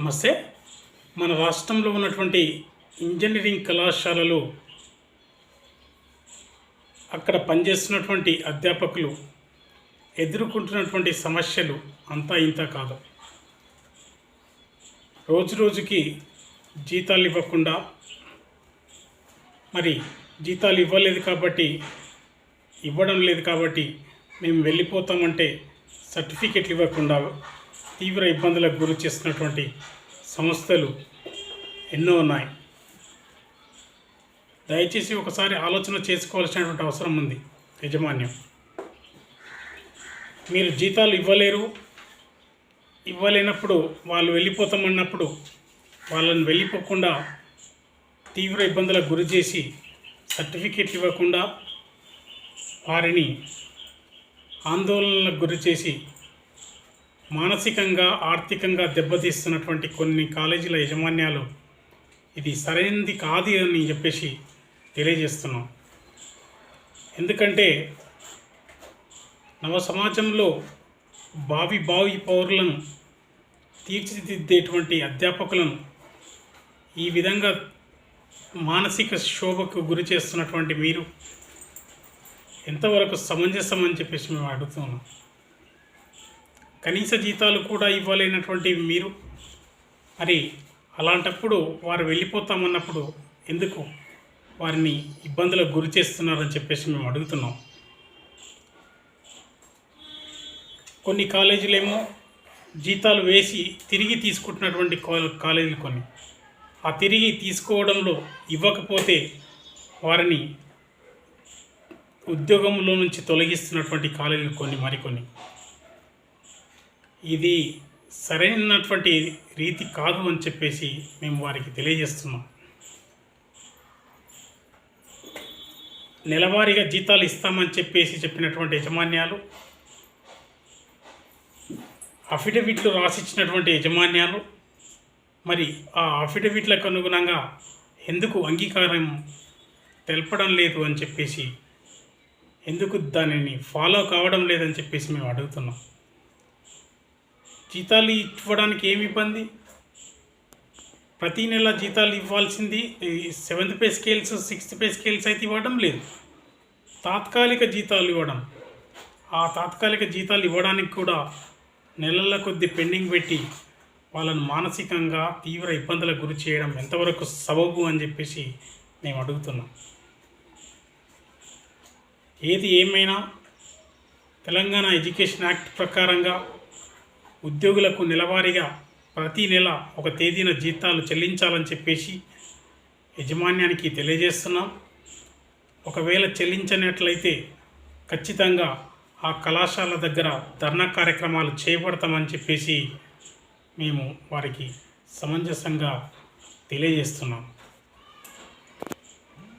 నమస్తే. మన రాష్ట్రంలో ఉన్నటువంటి ఇంజనీరింగ్ కళాశాలలు అక్కడ పనిచేస్తున్నటువంటి అధ్యాపకులు ఎదుర్కొంటున్నటువంటి సమస్యలు అంతా ఇంత కాదు. రోజు రోజుకి జీతాలు ఇవ్వకుండా మరి జీతాలు ఇవ్వలేదు కాబట్టి ఇవ్వడం లేదు కాబట్టి మేము వెళ్ళిపోతామంటే సర్టిఫికెట్లు ఇవ్వకుండా తీవ్ర ఇబ్బందులకు గురి చేస్తున్నటువంటి సంస్థలు ఎన్నో ఉన్నాయి. దయచేసి ఒకసారి ఆలోచన చేసుకోవాల్సినటువంటి అవసరం ఉంది యజమాన్యం. మీరు జీతాలు ఇవ్వలేరు ఇవ్వలేనప్పుడు వాళ్ళు వెళ్ళిపోతామన్నప్పుడు వాళ్ళని వెళ్ళిపోకుండా తీవ్ర ఇబ్బందులకు గురి చేసి సర్టిఫికేట్ ఇవ్వకుండా వారిని ఆందోళనలకు గురి చేసి మానసికంగా ఆర్థికంగా దెబ్బతీస్తున్నటువంటి కొన్ని కాలేజీల యజమాన్యాలు ఇది సరైనది కాదు అని చెప్పేసి తెలియజేస్తున్నాం. ఎందుకంటే నవ సమాజంలో బావి బావి పౌరులను తీర్చిదిద్దేటువంటి అధ్యాపకులను ఈ విధంగా మానసిక శోభకు గురి చేస్తున్నటువంటి మీరు ఎంతవరకు సమంజసం అని చెప్పేసి మేము అడుగుతున్నాం. కనీస జీతాలు కూడా ఇవ్వలేనటువంటి మీరు? మరి అలాంటప్పుడు వారు వెళ్ళిపోతామన్నప్పుడు ఎందుకు వారిని ఇబ్బందులకు గురి చేస్తున్నారని చెప్పేసి మేము అడుగుతున్నాం. కొన్ని కాలేజీలేమో జీతాలు వేసి తిరిగి తీసుకుంటున్నటువంటి కాలేజీలు కొన్ని. ఆ తిరిగి తీసుకోవడంలో ఇవ్వకపోతే వారిని ఉద్యోగంలో నుంచి తొలగిస్తున్నటువంటి కాలేజీలు కొన్ని మరికొన్ని. ఇది సరైనటువంటి రీతి కాదు అని చెప్పేసి మేము వారికి తెలియజేస్తున్నాం. నెలవారీగా జీతాలు ఇస్తామని చెప్పేసి చెప్పినటువంటి యజమాన్యాలు అఫిడవిట్లు రాసిచ్చినటువంటి యజమాన్యాలు మరి ఆ అఫిడవిట్లకు అనుగుణంగా ఎందుకు అంగీకారం తెలపడం లేదు అని చెప్పేసి ఎందుకు దానిని ఫాలో కావడం లేదని చెప్పేసి మేము అడుగుతున్నాం. జీతాలు ఇవ్వడానికి ఏమి ఇబ్బంది? ప్రతి నెల జీతాలు ఇవ్వాల్సింది seventh pay scales sixth pay scales అయితే ఇవ్వడం లేదు. తాత్కాలిక జీతాలు ఇవ్వడం. ఆ తాత్కాలిక జీతాలు ఇవ్వడానికి కూడా నెలల కొద్ది పెండింగ్ పెట్టి వాళ్ళను మానసికంగా తీవ్ర ఇబ్బందులకు గురి చేయడం ఎంతవరకు సబబు అని చెప్పేసి మేము అడుగుతున్నాం. ఏది ఏమైనా తెలంగాణ ఎడ్యుకేషన్ యాక్ట్ ప్రకారంగా ఉద్యోగులకు నెలవారీగా ప్రతి నెల ఒక తేదీన జీతాలు చెల్లించాలని చెప్పేసి యజమాన్యానికి తెలియజేస్తున్నాం. ఒకవేళ చెల్లించనట్లయితే ఖచ్చితంగా ఆ కళాశాల దగ్గర ధర్నా కార్యక్రమాలు చేపడతామని చెప్పేసి మేము వారికి సమంజసంగా తెలియజేస్తున్నాం.